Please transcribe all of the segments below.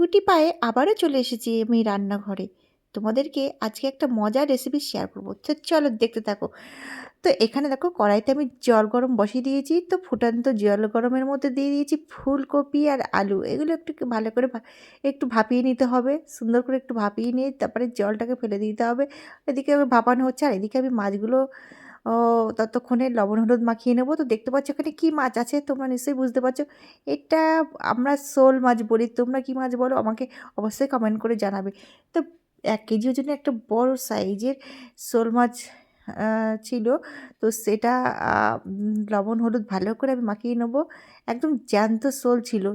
গুটি পায়ে আবারও চলে এসেছি আমি রান্নাঘরে। তোমাদেরকে আজকে একটা মজার রেসিপি শেয়ার করব। তো চলো দেখতে থাকো। তো এখানে দেখো কড়াইতে আমি জল গরম বসিয়ে দিয়েছি, তো ফুটান্ত জল গরমের মধ্যে দিয়ে দিয়েছি ফুলকপি আর আলু। এগুলো একটু ভালো করে একটু ভাপিয়ে নিতে হবে, সুন্দর করে একটু ভাপিয়ে নিয়ে তারপরে জলটাকে ফেলে দিতে হবে। এদিকে ভাপানো হচ্ছে আর এদিকে আমি মাছগুলো ও ততক্ষণে লবণ, হলুদ মাখিয়ে নেব। তো দেখতে পাচ্ছ এখানে কী মাছ আছে? তোমরা নিশ্চয়ই বুঝতে পারছ। এটা আমরা শোল মাছ বলি। তোমরা কী মাছ বলো? আমাকে অবশ্যই কমেন্ট করে জানাবে। তো এক কেজি ওজনে একটা বড় সাইজের শোল মাছ ছিল। তো সেটা লবণ, হলুদ ভালো করে আমি মাখিয়ে নেব। একদম জ্যান্ত শোল ছিল।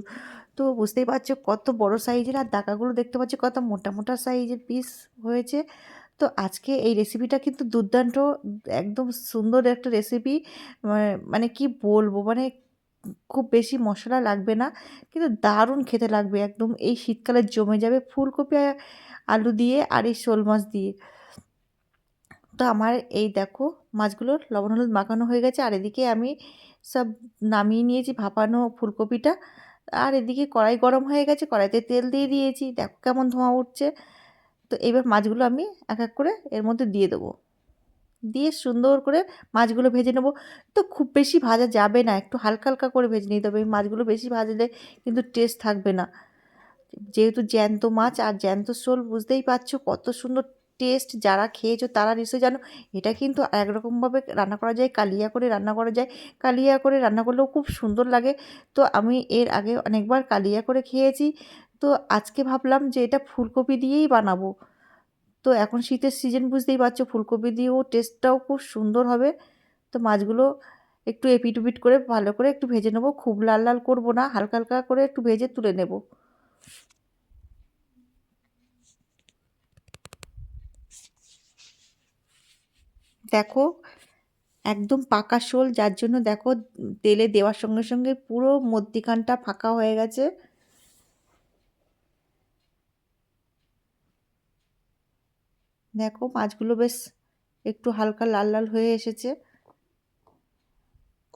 তো বুঝতেই পারছ কত বড় সাইজের। আর দাকাগুলো দেখতে পাচ্ছ কত মোটা মোটা সাইজের পিস হয়েছে। তো আজকে এই রেসিপিটা কিন্তু দুর্দান্ত, একদম সুন্দর একটা রেসিপি মানে কি বলব? মানে খুব বেশি মশলা লাগবে না, কিন্তু দারুণ খেতে লাগবে একদম। এই শীতকালে জমে যাবে ফুলকপি আলু দিয়ে আর এই শোল মাছ দিয়ে। তো আমার এই দেখো মাছগুলো লবণ হলুদ মাখানো হয়ে গেছে, আর এদিকে আমি সব নামিয়ে নিয়েছি ভাপানো ফুলকপিটা। আর এদিকে কড়াই গরম হয়ে গেছে, কড়াইতে তেল দিয়ে দিয়েছি। দেখো কেমন ধোঁয়া উঠছে। তো এবার মাছগুলো আমি এক এক করে এর মধ্যে দিয়ে দেবো। দিয়ে সুন্দর করে মাছগুলো ভেজে নেব। তো খুব বেশি ভাজা যাবে না, একটু হালকা হালকা করে ভেজে নিতে হবে। এই মাছগুলো বেশি ভাজলে কিন্তু টেস্ট থাকবে না। যেহেতু জ্যান্ত মাছ আর জ্যান্ত শোল, বুঝতেই পারছ কত সুন্দর টেস্ট যারা খেয়েছো তারা নিশ্চয়ই জানো, এটা কিন্তু একরকমভাবে রান্না করা যায়, কালিয়া করে রান্না করা যায়। কালিয়া করে রান্না করলেও খুব সুন্দর লাগে। তো আমি এর আগে অনেকবার কালিয়া করে খেয়েছি। তো আজকে ভাবলাম যে এটা ফুলকপি দিয়েই বানাবো। তো এখন শীতের সিজন বুঝতেই পারছ, ফুলকপি দিয়েও টেস্টটাও খুব সুন্দর হবে। তো মাছগুলো একটু এপিট উপিট করে ভালো করে একটু ভেজে নেব, খুব লাল লাল করব না, হালকা হালকা করে একটু ভেজে তুলে নেব। দেখো, একদম পাকা শোল, যার জন্য দেখো তেলে দেওয়ার সঙ্গে সঙ্গে পুরো মধ্যিখানটা ফাঁকা হয়ে গেছে। দেখো মাছগুলো বেশ একটু হালকা লাল লাল হয়ে এসেছে।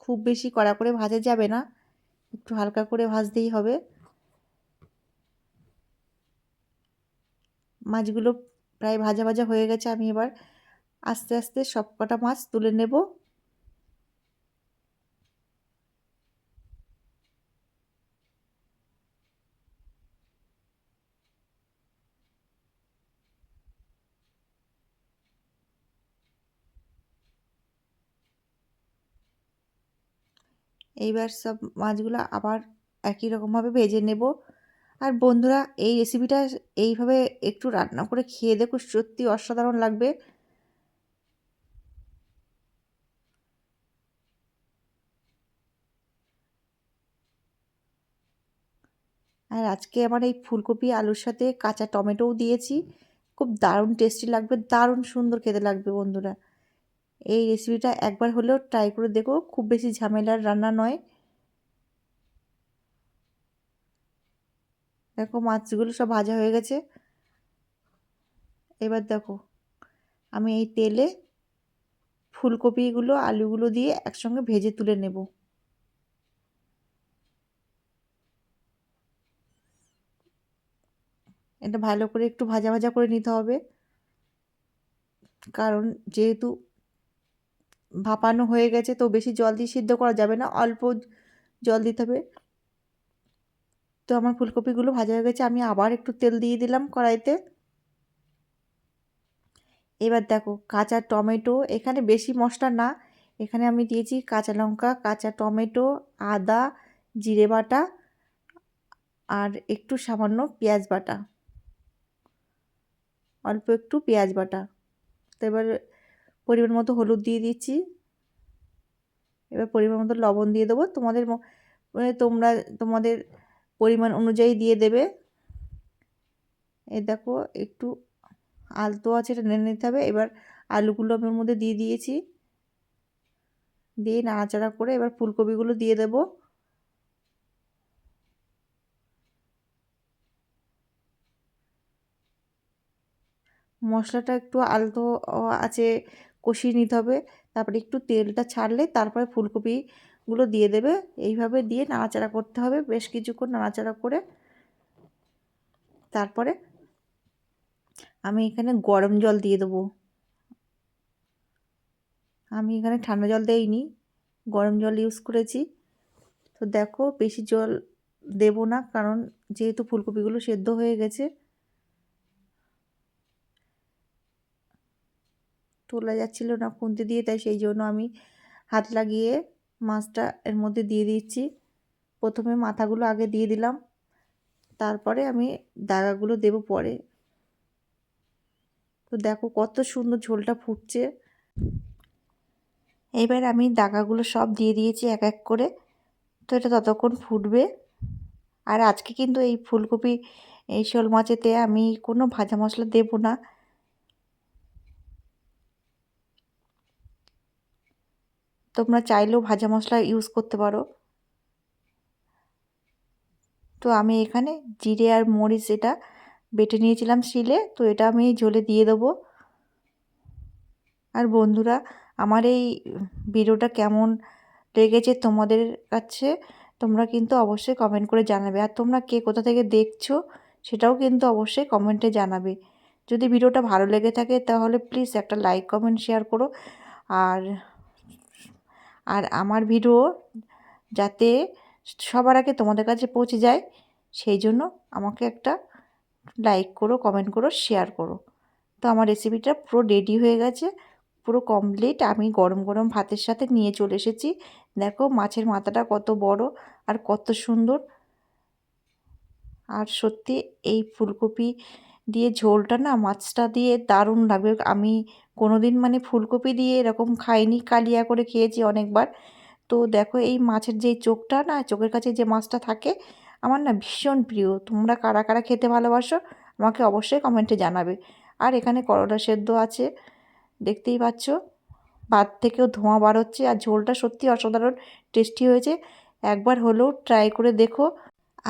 খুব বেশি কড়া করে ভাজা যাবে না, একটু হালকা করে ভাজতেই হবে। মাছগুলো প্রায় ভাজা ভাজা হয়ে গেছে, আমি এবার আস্তে আস্তে সব কটা মাছ তুলে নেব। এইবার সব মাছগুলো আবার একই রকমভাবে ভেজে নেব। আর বন্ধুরা, এই রেসিপিটা এইভাবে একটু রান্না করে খেয়ে দেখো, সত্যি অসাধারণ লাগবে। আর আজকে আমার এই ফুলকপি, আলুর সাথে কাঁচা টমেটোও দিয়েছি। খুব দারুণ টেস্টি লাগবে, দারুণ সুন্দর খেতে লাগবে বন্ধুরা। এই রেসিপিটা একবার হলেও ট্রাই করে দেখো, খুব বেশি ঝামেলার রান্না নয়। দেখো মাছগুলো সব ভাজা হয়ে গেছে। এবার দেখো, আমি এই তেলে ফুলকপিগুলো, আলুগুলো দিয়ে একসঙ্গে ভেজে তুলে নেব। এটা ভালো করে একটু ভাজা ভাজা করে নিতে হবে। কারণ যেহেতু ভাপানো হয়ে গেছে, তো বেশি জল দিয়ে সিদ্ধ করা যাবে না, অল্প জল দিতে হবে। তো আমার ফুলকপিগুলো ভাজা হয়ে গেছে, আমি আবার একটু তেল দিয়ে দিলাম কড়াইতে। এবার দেখো, কাঁচা টমেটো, এখানে বেশি মশলা না, এখানে আমি দিয়েছি কাঁচা লঙ্কা, কাঁচা টমেটো, আদা, জিরে বাটা আর একটু সামান্য পেঁয়াজ বাটা। অল্প একটু পেঁয়াজ বাটা। তো এবার পরিমাণ মতো হলুদ দিয়ে দিচ্ছি। এবার পরিমাণ মতো লবণ দিয়ে দেবো। তোমাদের মানে তোমরা, তোমাদের পরিমাণ অনুযায়ী দিয়ে দেবে। এ দেখো, একটু আলতো আছে এটা নেড়ে নিতে হবে। এবার আলুগুলো আমি ওর মধ্যে দিয়ে দিয়েছি। দিয়ে নাড়াচাড়া করে এবার ফুলকপিগুলো দিয়ে দেব। মশলাটা একটু আলতো আছে কষিয়ে নিতে হবে। তারপরে একটু তেলটা ছাড়লে তারপরে ফুলকপিগুলো দিয়ে দেবে। এইভাবে দিয়ে নাড়াচাড়া করতে হবে। বেশ কিছুক্ষণ নাড়াচাড়া করে তারপরে আমি এখানে গরম জল দিয়ে দেবো। আমি এখানে ঠান্ডা জল দেইনি, গরম জল ইউজ করেছি। তো দেখো বেশি জল দেব না কারণ যেহেতু ফুলকপিগুলো সেদ্ধ হয়ে গেছে তোলা যাচ্ছিল না খুন্তি দিয়ে, তাই সেই জন্য আমি হাত লাগিয়ে মাছটা এর মধ্যে দিয়ে দিচ্ছি। প্রথমে মাথাগুলো আগে দিয়ে দিলাম, তারপরে আমি দাগাগুলো দেব পরে। তো দেখো কত সুন্দর ঝোলটা ফুটছে। এবার আমি দাগাগুলো সব দিয়ে দিয়েছি এক এক করে, তো এটা ততক্ষণ ফুটবে। আর আজকে কিন্তু এই ফুলকপি, এই শোল মাছেতে আমি কোনো ভাজা মশলা দেব না। তোমরা চাইলেও ভাজা মশলা ইউজ করতে পারো। তো আমি এখানে জিরে আর মরিচ এটা বেটে নিয়েছিলাম শিলে, তো এটা আমি ঝোলে দিয়ে দেবো। আর বন্ধুরা, আমার এই ভিডিওটা কেমন লেগেছে তোমাদের কাছে, তোমরা কিন্তু অবশ্যই কমেন্ট করে জানাবে। আর তোমরা কে কোথা থেকে দেখছ, সেটাও কিন্তু অবশ্যই কমেন্টে জানাবে। যদি ভিডিওটা ভালো লেগে থাকে, তাহলে প্লিজ একটা লাইক কমেন্ট শেয়ার করো। আর আর আমার ভিডিও যাতে সবার আগে তোমাদের কাছে পৌঁছে যায়, সেই জন্য আমাকে একটা লাইক করো কমেন্ট করো শেয়ার করো। তো আমার রেসিপিটা পুরো রেডি হয়ে গেছে, পুরো কমপ্লিট আমি গরম গরম ভাতের সাথে নিয়ে চলে এসেছি। দেখো মাছের মাথাটা কত বড় আর কত সুন্দর। আর সত্যি এই ফুলকপি দিয়ে ঝোলটা না মাছটা দিয়ে দারুণ লাগবে। আমি কোনো দিন মানে ফুলকপি দিয়ে এরকম খাইনি, কালিয়া করে খেয়েছি অনেকবার। তো দেখো এই মাছের যেই চোখটা না, চোখের কাছে যে মাছটা থাকে, আমার না ভীষণ প্রিয়। তোমরা কারা কারা খেতে ভালোবাসো, আমাকে অবশ্যই কমেন্টে জানাবে। আর এখানে করলা সেদ্ধ আছে, দেখতেই পাচ্ছ। ভাত থেকেও ধোঁয়া বার হচ্ছে আর ঝোলটা সত্যি অসাধারণ টেস্টি হয়েছে। একবার হলেও ট্রাই করে দেখো।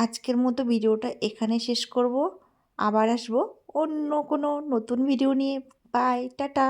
আজকের মতো ভিডিওটা এখানে শেষ করব। আবার আসব অন্য কোনো নতুন ভিডিও নিয়ে। By tata